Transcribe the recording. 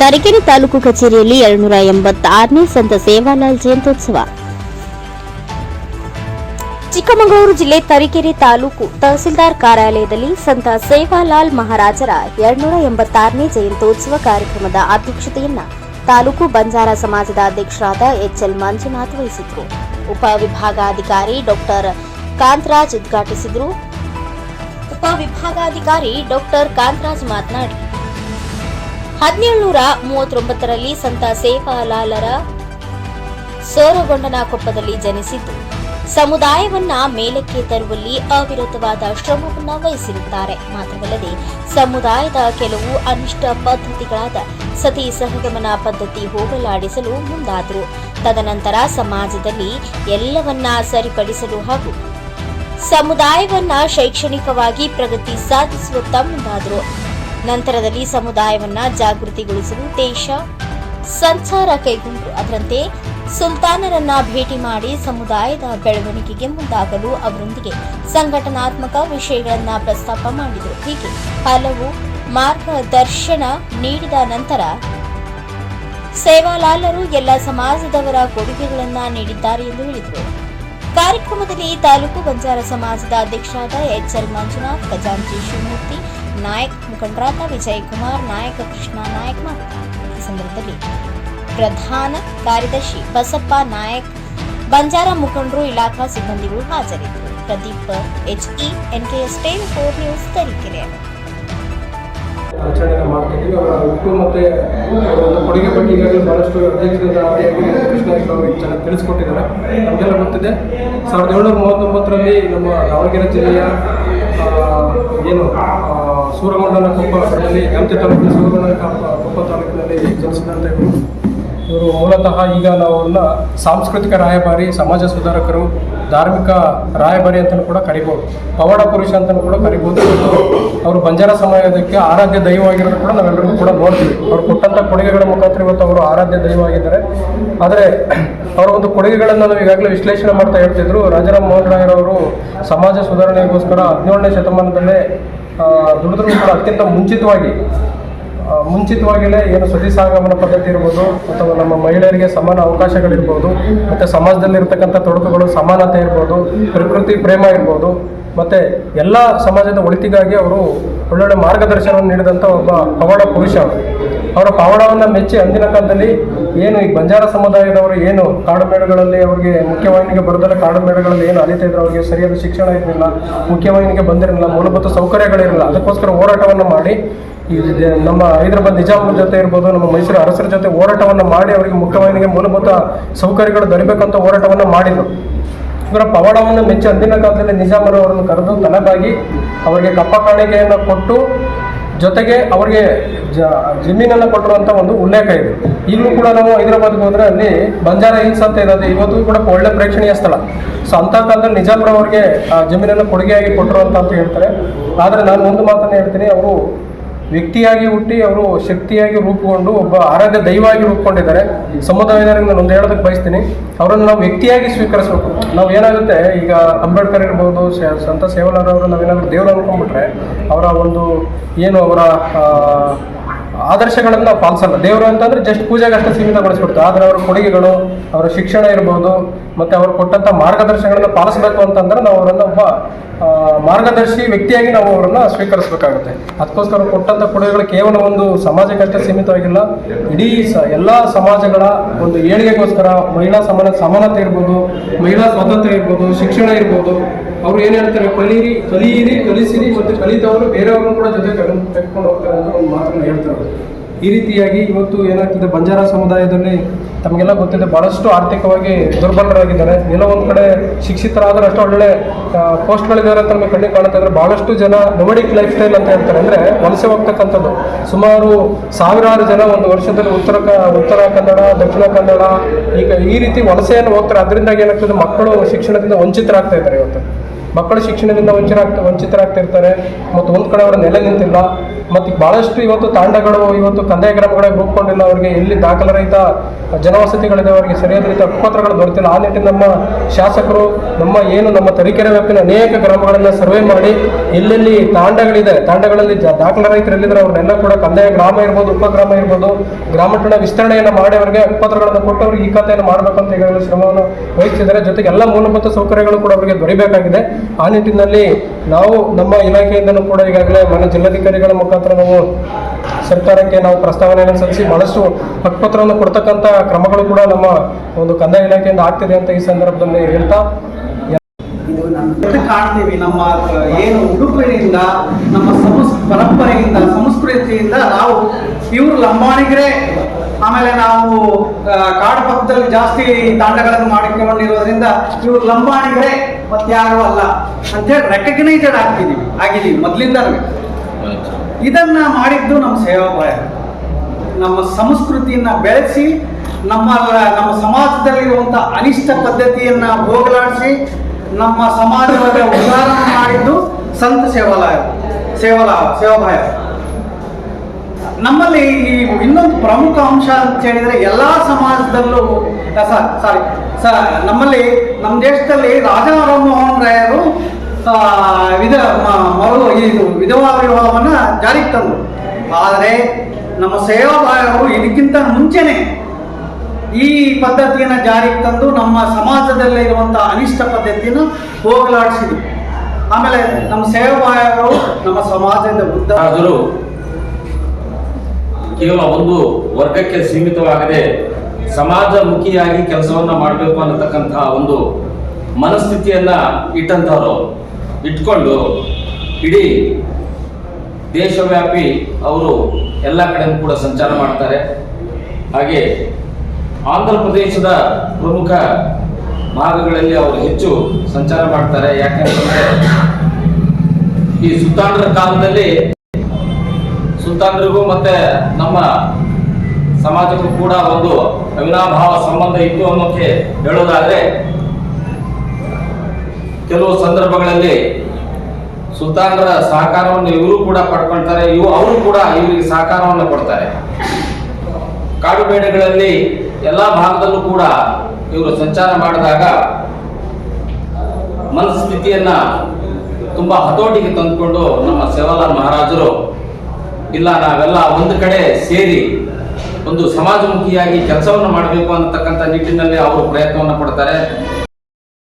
ತರೀಕೆರೆ ತಾಲೂಕು ಕಚೇರಿಯಲ್ಲಿ ಎರಡ್ನೂರ ಎಂಬತ್ತಾರನೇ ಸಂತ ಸೇವಾಲಾಲ್ ಜಯಂತ್ಯೋತ್ಸವ. ಚಿಕ್ಕಮಗಳೂರು ಜಿಲ್ಲೆ ತರೀಕೆರೆ ತಾಲೂಕು ತಹಸೀಲ್ದಾರ್ ಕಾರ್ಯಾಲಯದಲ್ಲಿ ಸಂತ ಸೇವಾಲಾಲ್ ಮಹಾರಾಜರ ಎರಡ್ನೂರ ಎಂಬತ್ತಾರನೇ ಜಯಂತ್ಯೋತ್ಸವ ಕಾರ್ಯಕ್ರಮದ ಅಧ್ಯಕ್ಷತೆಯನ್ನ ತಾಲೂಕು ಬಂಜಾರ ಸಮಾಜದ ಅಧ್ಯಕ್ಷರಾದ ಎಚ್ಎಲ್ ಮಂಜುನಾಥ್ ವಹಿಸಿದ್ರು. ಉಪವಿಭಾಗಾಧಿಕಾರಿ ಡಾಕ್ಟರ್ ಕಾಂತರಾಜ್ ಉದ್ಘಾಟಿಸಿದ್ರು. ಉಪವಿಭಾಗಾಧಿಕಾರಿ ಡಾಕ್ಟರ್ ಕಾಂತರಾಜ್ ಮಾತನಾಡಿ ಹದಿನೇಳುನೂರ ಮೂವತ್ತೊಂಬತ್ತರಲ್ಲಿ ಸಂತ ಸೇವಾಲಾಲರ ಸೌರಗೊಂಡನ ಕೊಪ್ಪದಲ್ಲಿ ಜನಿಸಿದ್ದು. ಸಮುದಾಯವನ್ನ ಮೇಲಕ್ಕೆ ತರುವಲ್ಲಿ ಅವಿರತವಾದ ಶ್ರಮವನ್ನು ವಹಿಸಿರುತ್ತಾರೆ. ಮಾತ್ರವಲ್ಲದೆ, ಸಮುದಾಯದ ಕೆಲವು ಅನಿಷ್ಟ ಪದ್ಧತಿಗಳಾದ ಸತಿ ಸಹಗಮನ ಪದ್ಧತಿ ಹೋಗಲಾಡಿಸಲು ಮುಂದಾದರು. ತದನಂತರ ಸಮಾಜದಲ್ಲಿ ಎಲ್ಲವನ್ನ ಸರಿಪಡಿಸಲು ಹಾಗೂ ಸಮುದಾಯವನ್ನ ಶೈಕ್ಷಣಿಕವಾಗಿ ಪ್ರಗತಿ ಸಾಧಿಸುವತ್ತ ಮುಂದಾದರು. ನಂತರದಲ್ಲಿ ಸಮುದಾಯವನ್ನ ಜಾಗೃತಿಗೊಳಿಸಲು ದೇಶ ಸಂಚಾರ ಕೈಗೊಂಡು ಅದರಂತೆ ಸುಲ್ತಾನರನ್ನ ಭೇಟಿ ಮಾಡಿ ಸಮುದಾಯದ ಬೆಳವಣಿಗೆಗೆ ಮುಂದಾಗಲು ಅವರೊಂದಿಗೆ ಸಂಘಟನಾತ್ಮಕ ವಿಷಯಗಳನ್ನ ಪ್ರಸ್ತಾಪ ಮಾಡಿದರು. ಹೀಗೆ ಹಲವು ಮಾರ್ಗದರ್ಶನ ನೀಡಿದ ನಂತರ ಸೇವಾಲಾಲರು ಎಲ್ಲ ಸಮಾಜದವರ ಕೊಡುಗೆಗಳನ್ನ ನೀಡಿದ್ದಾರೆ ಎಂದು ಹೇಳಿದರು. ಕಾರ್ಯಕ್ರಮದಲ್ಲಿ ತಾಲೂಕು ಬಂಜಾರ ಸಮಾಜದ ಅಧ್ಯಕ್ಷರಾದ ಎಚ್ಎಲ್ ಮಂಜುನಾಥ್, ಖಜಾಂಚಿ ಶಿವಮೂರ್ತಿ, ನಾಯಕ್ ಮುಖಂಡರಾದ ವಿಜಯಕುಮಾರ್, ನಾಯಕ ಕೃಷ್ಣ ನಾಯಕ್ ಮಾತನಾಡಿದರು. ಈ ಪ್ರಧಾನ ಕಾರ್ಯದರ್ಶಿ ಬಸಪ್ಪ ನಾಯಕ್, ಬಂಜಾರ ಮುಖಂಡರು, ಇಲಾಖಾ ಸಿಬ್ಬಂದಿಗಳು ಹಾಜರಿದ್ದರು. Pradeep H E, NKS ten four news Tarikere. ಆಚರಣೆ ಮಾಡ್ತಿದ್ದೀವಿ. ಅವರ ಹುಟ್ಟು ಮತ್ತು ಒಂದು ಕೊಡುಗೆ ಬಗ್ಗೆ ಈಗಾಗಲೇ ಭಾಳಷ್ಟು ಅಧ್ಯಕ್ಷರಿಂದ ಆದಿಯಾಗಿ ಕೃಷ್ಣ ಚೆನ್ನಾಗಿ ತಿಳಿಸ್ಕೊಟ್ಟಿದ್ದಾರೆ. ನಮಗೆಲ್ಲ ಗೊತ್ತಿದೆ. ಸಾವಿರದ ಏಳ್ನೂರ ಮೂವತ್ತೊಂಬತ್ತರಲ್ಲಿ ನಮ್ಮ ದಾವಣಗೆರೆ ಜಿಲ್ಲೆಯ ಏನು ಸೂರಗೊಂಡನ ಕೊಪ್ಪ ತಾಲೂಕಿನ ಸೂರಗೊಂಡನ ಕೊಪ್ಪ- ಕೊಪ್ಪ ತಾಲೂಕಿನಲ್ಲಿ ಜನಿಸಿದಂಥ ಇವರು ಮೂಲತಃ ಈಗ ನಾವು ಅವ್ರನ್ನ ಸಾಂಸ್ಕೃತಿಕ ರಾಯಭಾರಿ, ಸಮಾಜ ಸುಧಾರಕರು, ಧಾರ್ಮಿಕ ರಾಯಭಾರಿ ಅಂತಲೂ ಕೂಡ ಕರಿಬೋದು. ಪವಾಡ ಪುರುಷ ಅಂತಲೂ ಕೂಡ ಕರಿಬೋದು. ಅವರು ಬಂಜಾರ ಸಮಾಜಕ್ಕೆ ಆರಾಧ್ಯ ದೈವವಾಗಿರೋದು ಕೂಡ ನಾವೆಲ್ಲರಿಗೂ ಕೂಡ ನೋಡ್ತೀವಿ. ಅವ್ರು ಕೊಟ್ಟಂಥ ಕೊಡುಗೆಗಳ ಮುಖಾಂತರ ಇವತ್ತು ಅವರು ಆರಾಧ್ಯ ದೈವವಾಗಿದ್ದಾರೆ. ಆದರೆ ಅವರ ಒಂದು ಕೊಡುಗೆಗಳನ್ನು ನಾವು ಈಗಾಗಲೇ ವಿಶ್ಲೇಷಣೆ ಮಾಡ್ತಾ ಹೇಳ್ತಿದ್ರು. ರಾಜಾರಾಮ್ ಮೋಹನ್ ರಾಯರವರು ಸಮಾಜ ಸುಧಾರಣೆಗೋಸ್ಕರ ಹದಿನೇಳನೇ ಶತಮಾನದಲ್ಲೇ ದುಡಿದ್ರು ಕೂಡ ಅತ್ಯಂತ ಮುಂಚಿತವಾಗಿ ಮುಂಚಿತವಾಗಿಯೇ ಏನು ಸುದ್ದಿ ಸಾಗಮನ ಪದ್ಧತಿ ಇರ್ಬೋದು, ಅಥವಾ ನಮ್ಮ ಮಹಿಳೆಯರಿಗೆ ಸಮಾನ ಅವಕಾಶಗಳಿರ್ಬೋದು, ಮತ್ತು ಸಮಾಜದಲ್ಲಿರ್ತಕ್ಕಂಥ ತೊಡಕುಗಳು ಸಮಾನತೆ ಇರ್ಬೋದು, ಪ್ರಕೃತಿ ಪ್ರೇಮ ಇರ್ಬೋದು, ಮತ್ತು ಎಲ್ಲ ಸಮಾಜದ ಒಳಿತಿಗಾಗಿ ಅವರು ಒಳ್ಳೊಳ್ಳೆ ಮಾರ್ಗದರ್ಶನವನ್ನು ನೀಡಿದಂಥ ಒಬ್ಬ ಪವಾಡ ಪುರುಷ. ಅವರ ಪವಾಡವನ್ನು ಮೆಚ್ಚಿ ಅಂದಿನ ಕಾಲದಲ್ಲಿ ಏನು ಈ ಬಂಜಾರ ಸಮುದಾಯದವರು ಏನು ಕಾಡು ಮೇಡಗಳಲ್ಲಿ ಅವರಿಗೆ ಮುಖ್ಯವಾಹಿನಿಗೆ ಬರೋದಲ್ಲ ಕಾಡು ಮೇಡಗಳಲ್ಲಿ ಏನು ಅಲಿತಾ ಇದ್ರು ಅವರಿಗೆ ಸರಿಯಾದ ಶಿಕ್ಷಣ ಇರಲಿಲ್ಲ, ಮುಖ್ಯವಾಹಿನಿಗೆ ಬಂದಿರಲಿಲ್ಲ, ಮೂಲಭೂತ ಸೌಕರ್ಯಗಳಿರಲಿಲ್ಲ ಅದಕ್ಕೋಸ್ಕರ ಹೋರಾಟವನ್ನು ಮಾಡಿ ಈ ನಮ್ಮ ಹೈದರಾಬಾದ್ ನಿಜಾಮರ ಜೊತೆ ಇರ್ಬೋದು, ನಮ್ಮ ಮೈಸೂರು ಅರಸರ ಜೊತೆ ಹೋರಾಟವನ್ನು ಮಾಡಿ ಅವರಿಗೆ ಮುಖ್ಯವಾಹಿನಿಗೆ ಮೂಲಭೂತ ಸೌಕರ್ಯಗಳು ದೊರಿಬೇಕಂತ ಹೋರಾಟವನ್ನು ಮಾಡಿದರು. ಇವರ ಪವಾಡವನ್ನು ಮೆಚ್ಚಿ, ಅಂದಿನ ಕಾಲದಲ್ಲಿ ನಿಜಾಮರು ಅವರನ್ನು ಕರೆದು ತನಗಾಗಿ ಅವರಿಗೆ ಕಪ್ಪ ಕಾಣಿಕೆಯನ್ನು ಕೊಟ್ಟು ಜೊತೆಗೆ ಅವರಿಗೆ ಜಮೀನನ್ನು ಕೊಟ್ಟಿರುವಂಥ ಒಂದು ಉಲ್ಲೇಖ ಇದೆ. ಇಲ್ಲೂ ಕೂಡ ನಾವು ಹೈದರಾಬಾದ್ಗೆ ಹೋದರೆ ಅಲ್ಲಿ ಬಂಜಾರ ಹಿಲ್ಸ್ ಅಂತ ಇರೋದು, ಇವತ್ತು ಕೂಡ ಒಳ್ಳೆ ಪ್ರೇಕ್ಷಣೀಯ ಸ್ಥಳ. ಸೊ ಅಂಥ ಕಾಲದಲ್ಲಿ ನಿಜಾಮ್ರವ್ರಿಗೆ ಆ, ಜಮೀನನ್ನು ಕೊಡುಗೆಯಾಗಿ ಕೊಟ್ಟಿರುವಂಥ ಅಂತ ಹೇಳ್ತಾರೆ. ಆದರೆ ನಾನು ಒಂದು ಮಾತನ್ನು ಹೇಳ್ತೀನಿ, ಅವರು ವ್ಯಕ್ತಿಯಾಗಿ ಹುಟ್ಟಿ ಅವರು ಶಕ್ತಿಯಾಗಿ ರೂಪುಗೊಂಡು ಒಬ್ಬ ಆರಾಧ್ಯ ದೈವವಾಗಿ ರೂಪುಕೊಂಡಿದ್ದಾರೆ ಸಮುದಾಯದವರಿಗೆ ನಾನು ಒಂದು ಹೇಳೋದಕ್ಕೆ ಬಯಸ್ತೀನಿ. ಅವರನ್ನು ನಾವು ವ್ಯಕ್ತಿಯಾಗಿ ಸ್ವೀಕರಿಸಬೇಕು. ನಾವು ಏನಾಗುತ್ತೆ, ಈಗ ಅಂಬೇಡ್ಕರ್ ಇರ್ಬೋದು ಸಂತ ಸೇವಲಾರ್ ಅವರು ನಾವೇನಾದರೂ ದೇವರು ಅನ್ಕೊಂಡ್ಬಿಟ್ರೆ ಅವರ ಒಂದು ಏನು ಅವರ ಆದರ್ಶಗಳನ್ನು ಪಾಲಿಸಲ್ಲ. ದೇವರು ಅಂತಂದ್ರೆ ಜಸ್ಟ್ ಪೂಜೆಗೆ ಅಷ್ಟೇ ಸೀಮಿತಗೊಳಿಸ್ಬಿಡ್ತಾರೆ ಆದರೆ ಅವರ ಕೊಡುಗೆಗಳು, ಅವರ ಶಿಕ್ಷಣ ಇರ್ಬೋದು, ಮತ್ತು ಅವರು ಕೊಟ್ಟಂಥ ಮಾರ್ಗದರ್ಶನಗಳನ್ನು ಪಾಲಿಸಬೇಕು ಅಂತಂದ್ರೆ ನಾವು ಅವರನ್ನು ಒಬ್ಬ ಮಾರ್ಗದರ್ಶಿ ವ್ಯಕ್ತಿಯಾಗಿ ನಾವು ಅವರನ್ನು ಸ್ವೀಕರಿಸಬೇಕಾಗುತ್ತೆ. ಅದಕ್ಕೋಸ್ಕರ ಕೊಟ್ಟಂಥ ಕೊಡುಗೆಗಳು ಕೇವಲ ಒಂದು ಸಮಾಜಕ್ಕಷ್ಟೇ ಸೀಮಿತವಾಗಿಲ್ಲ. ಇಡೀ ಸ, ಎಲ್ಲ ಸಮಾಜಗಳ ಒಂದು ಏಳಿಗೆಗೋಸ್ಕರ ಮಹಿಳಾ ಸಮಾನ, ಸಮಾನತೆ ಇರ್ಬೋದು, ಮಹಿಳಾ ಸ್ವಾತಂತ್ರ್ಯ ಇರ್ಬೋದು, ಶಿಕ್ಷಣ ಇರ್ಬೋದು ಅವ್ರು ಏನು ಹೇಳ್ತಾರೆ? ಕಲೀರಿ ಕಲಿಯಿರಿ ಕಲಿಸಿರಿ ಮತ್ತು ಕಲಿತವರು ಬೇರೆಯವ್ರನ್ನೂ ಕೂಡ ಜೊತೆ ತೆಗೆದುಕೊಂಡು ಹೋಗ್ತಾರೆ ಅಂತ ಒಂದು ಮಾತನ್ನು ಹೇಳ್ತಾರೆ ಈ ರೀತಿಯಾಗಿ ಇವತ್ತು ಏನಾಗ್ತಿದೆ? ಬಂಜಾರ ಸಮುದಾಯದಲ್ಲಿ ತಮಗೆಲ್ಲ ಗೊತ್ತಿದೆ, ಬಹಳಷ್ಟು ಆರ್ಥಿಕವಾಗಿ ದುರ್ಬಲರಾಗಿದ್ದಾರೆ. ಎಲ್ಲೋ ಒಂದು ಕಡೆ ಶಿಕ್ಷಿತರಾದರೆ ಅಷ್ಟು ಒಳ್ಳೆ ಪೋಸ್ಟ್ಗಳಿದ್ದಾರೆ ಅಂತ ನಮಗೆ ಕಣ್ಣಿಗೆ ಕಾಣುತ್ತೆ. ಬಹಳಷ್ಟು ಜನ ನೊಮಡಿಕ್ ಲೈಫ್ ಸ್ಟೈಲ್ ಅಂತ ಹೇಳ್ತಾರೆ. ಅಂದರೆ ವಲಸೆ ಹೋಗ್ತಕ್ಕಂಥದ್ದು. ಸುಮಾರು ಸಾವಿರಾರು ಜನ ಒಂದು ವರ್ಷದಲ್ಲಿ ಉತ್ತರ ಕ, ಉತ್ತರ ಕನ್ನಡ, ದಕ್ಷಿಣ ಕನ್ನಡ, ಈಗ ಈ ರೀತಿ ವಲಸೆಯನ್ನು ಹೋಗ್ತಾರೆ. ಅದರಿಂದಾಗಿ ಏನಾಗ್ತದೆ? ಮಕ್ಕಳು ಶಿಕ್ಷಣದಿಂದ ವಂಚಿತರಾಗ್ತಾ ಇದ್ದಾರೆ ಇವತ್ತು. ಮಕ್ಕಳು ಶಿಕ್ಷಣದಿಂದ ವಂಚಿತರಾಗ್ತಾ ವಂಚಿತರಾಗ್ತಿರ್ತಾರೆ. ಮತ್ತು ಒಂದು ಕಡೆ ಅವರ ನೆಲೆ ನಿಂತಿಲ್ಲ. ಮತ್ತು ಬಹಳಷ್ಟು ಇವತ್ತು ತಾಂಡಗಳು, ಇವತ್ತು ಕಂದಾಯ ಗ್ರಾಮಗಳಿಗೆ ರೂಪುಗೊಂಡಿಲ್ಲ ಅವರಿಗೆ ಎಲ್ಲಿ ದಾಖಲರಹಿತ ಜನವಸತಿಗಳಿದೆ, ಅವರಿಗೆ ಸರಿಯಾದ ರೀತಿಯ ಅಕ್ಪತ್ರಗಳು ದೊರೆತಿಲ್ಲ. ಆ ನಿಟ್ಟಿನ ನಮ್ಮ ಶಾಸಕರು, ನಮ್ಮ ಏನು ನಮ್ಮ ತರೀಕೆರೆ ವ್ಯಾಪ್ತಿನ ಅನೇಕ ಗ್ರಾಮಗಳನ್ನು ಸರ್ವೆ ಮಾಡಿ ಎಲ್ಲೆಲ್ಲಿ ತಾಂಡಗಳಿದೆ, ತಾಂಡಗಳಲ್ಲಿ ಜ- ರೈತರು ಎಲ್ಲಿದ್ದಾರೆ ಅವ್ರನ್ನೆಲ್ಲ ಕೂಡ ಕಂದಾಯ ಗ್ರಾಮ ಇರ್ಬೋದು, ಉಪಗ್ರಾಮ ಇರ್ಬೋದು ಗ್ರಾಮಠಣ ವಿಸ್ತರಣೆಯನ್ನು ಮಾಡಿ ಅವರಿಗೆ ಅಕ್ಪತ್ರಗಳನ್ನು ಕೊಟ್ಟು ಅವ್ರಿಗೆ ಈ ಖಾತೆಯನ್ನು ಮಾಡಬೇಕಂತ ಈಗಾಗಲೇ ಶ್ರಮವನ್ನು ವಹಿಸಿದ್ದಾರೆ ಜೊತೆಗೆ ಎಲ್ಲ ಮೂಲಭೂತ ಸೌಕರ್ಯಗಳು ಕೂಡ ಅವರಿಗೆ ದೊರೆಯಬೇಕಾಗಿದೆ ಆ ನಿಟ್ಟಿನಲ್ಲಿ ನಾವು ನಮ್ಮ ಇಲಾಖೆಯಿಂದಲೂ ಕೂಡ ಈಗಾಗಲೇ ಮನೆ ಜಿಲ್ಲಾಧಿಕಾರಿಗಳ ಮುಖಾಂತರ ನಾವು ಸರ್ಕಾರಕ್ಕೆ ನಾವು ಪ್ರಸ್ತಾವನೆಯನ್ನು ಸಲ್ಲಿಸಿ ಬಹಳಷ್ಟು ಹಕ್ಕುಪತ್ರವನ್ನು ಕೊಡ್ತಕ್ಕಂಥ ಕ್ರಮಗಳು ಕೂಡ ನಮ್ಮ ಒಂದು ಕಂದಾಯ ಇಲಾಖೆಯಿಂದ ಆಗ್ತಿದೆ ಅಂತ ಈ ಸಂದರ್ಭದಲ್ಲಿ ಹೇಳ್ತಾ ಕಾಣ್ತೀವಿ. ನಮ್ಮ ಏನು ಉಡುಪಿನಿಂದ ನಮ್ಮ ಸಂಸ್, ಪರಂಪರೆಯಿಂದ, ಸಂಸ್ಕೃತಿಯಿಂದ ನಾವು ಇವರು ಲಂಬಾಣಿಗರೇ ಆಮೇಲೆ ನಾವು ಕಾಡು ಪಕ್ಕದಲ್ಲಿ ಜಾಸ್ತಿ ತಾಂಡಗಳನ್ನು ಮಾಡಿಕೊಂಡಿರೋದ್ರಿಂದ ಇವರು ಲಂಬಾಣಿಗಳೇ ಮತ್ತಾರು ಅಲ್ಲ ಅಂತೇಳಿ ರೆಕಗ್ನೈಸ್ಡ್ ಆಗ್ತಿದೀವಿ ಆಗಿದ್ದೀವಿ ಮೊದಲಿಂದ ಇದನ್ನ ಮಾಡಿದ್ದು ನಮ್ಮ ಸೇವಾಭಾಯ ನಮ್ಮ ಸಂಸ್ಕೃತಿಯನ್ನ ಬೆಳೆಸಿ, ನಮ್ಮ ನಮ್ಮ ಸಮಾಜದಲ್ಲಿರುವಂಥ ಅನಿಷ್ಟ ಪದ್ಧತಿಯನ್ನ ಹೋಗಲಾಡಿಸಿ, ನಮ್ಮ ಸಮಾಜದ ಉದಾಹರಣೆ ಮಾಡಿದ್ದು ಸಂತ ಸೇವಾಲಯ ಸೇವಾಲಯ ಸೇವಾಭಾಯ ನಮ್ಮಲ್ಲಿ ಈ ಇನ್ನೊಂದು ಪ್ರಮುಖ ಅಂಶ ಅಂತ ಹೇಳಿದ್ರೆ ಎಲ್ಲಾ ಸಮಾಜದಲ್ಲೂ ಸಾರಿ ಸ ನಮ್ಮಲ್ಲಿ ನಮ್ಮ ದೇಶದಲ್ಲಿ ರಾಜಾ ರಾಮಮೋಹನ್ ರಾಯರು ವಿಧ ಮರಳು ಮರು ಇದು ವಿಧವಾ ವಿವಾಹವನ್ನ ಜಾರಿಗೆ ತಂದರು. ಆದರೆ ನಮ್ಮ ಸೇವಾಭಾಯರು ಇದಕ್ಕಿಂತ ಮುಂಚೆನೆ ಈ ಪದ್ಧತಿಯನ್ನು ಜಾರಿಗೆ ತಂದು ನಮ್ಮ ಸಮಾಜದಲ್ಲಿರುವಂಥ ಅನಿಷ್ಟ ಪದ್ಧತಿಯನ್ನು ಹೋಗಲಾಡಿಸಿದ್ರು. ಆಮೇಲೆ ನಮ್ಮ ಸೇವಾಭಾಯರು ನಮ್ಮ ಸಮಾಜದ ಉದ್ದ ಕೇವಲ ಒಂದು ವರ್ಗಕ್ಕೆ ಸೀಮಿತವಾಗದೆ ಸಮಾಜಮುಖಿಯಾಗಿ ಕೆಲಸವನ್ನ ಮಾಡಬೇಕು ಅನ್ನತಕ್ಕಂತಹ ಒಂದು ಮನಸ್ಥಿತಿಯನ್ನ ಇಟ್ಟಂತವರು ಇಟ್ಕೊಂಡು ಇಡೀ ದೇಶವ್ಯಾಪಿ ಅವರು ಎಲ್ಲ ಕಡೆಯೂ ಕೂಡ ಸಂಚಾರ ಮಾಡ್ತಾರೆ. ಹಾಗೆ ಆಂಧ್ರ ಪ್ರದೇಶದ ಪ್ರಮುಖ ಭಾಗಗಳಲ್ಲಿ ಅವರು ಹೆಚ್ಚು ಸಂಚಾರ ಮಾಡ್ತಾರೆ. ಯಾಕಂತಂದ್ರೆ ಈ ಸುತ್ತಾಂಡ್ರ ಕಾಲದಲ್ಲಿ ಸುಲ್ತಾನರಿಗೂ ಮತ್ತೆ ನಮ್ಮ ಸಮಾಜಕ್ಕೂ ಕೂಡ ಒಂದು ಅವಿನಾಭಾವ ಸಂಬಂಧ ಇತ್ತು ಅನ್ನೋಕೆ ಹೇಳೋದಾದ್ರೆ, ಕೆಲವು ಸಂದರ್ಭಗಳಲ್ಲಿ ಸುಲ್ತಾನರ ಸಹಕಾರವನ್ನು ಇವರು ಕೂಡ ಪಡ್ಕೊಳ್ತಾರೆ ಇವು ಅವರು ಕೂಡ ಇವರಿಗೆ ಸಹಕಾರವನ್ನು ಕೊಡ್ತಾರೆ. ಕಾಡು ಬೇಡೆಗಳಲ್ಲಿ ಎಲ್ಲ ಭಾಗದಲ್ಲೂ ಕೂಡ ಇವರು ಸಂಚಾರ ಮಾಡಿದಾಗ ಮನಸ್ಥಿತಿಯನ್ನ ತುಂಬಾ ಹತೋಟಿಗೆ ತಂದುಕೊಂಡು ನಮ್ಮ ಸೇವಾಲಾಲ್ ಮಹಾರಾಜರು ಇಲ್ಲ ನಾವೆಲ್ಲ ಒಂದು ಕಡೆ ಸೇರಿ ಒಂದು ಸಮಾಜಮುಖಿಯಾಗಿ ಕೆಲಸವನ್ನು ಮಾಡಬೇಕು ಅನ್ನತಕ್ಕಂಥ ನಿಟ್ಟಿನಲ್ಲಿ ಅವರು ಪ್ರಯತ್ನವನ್ನು ಪಡ್ತಾರೆ.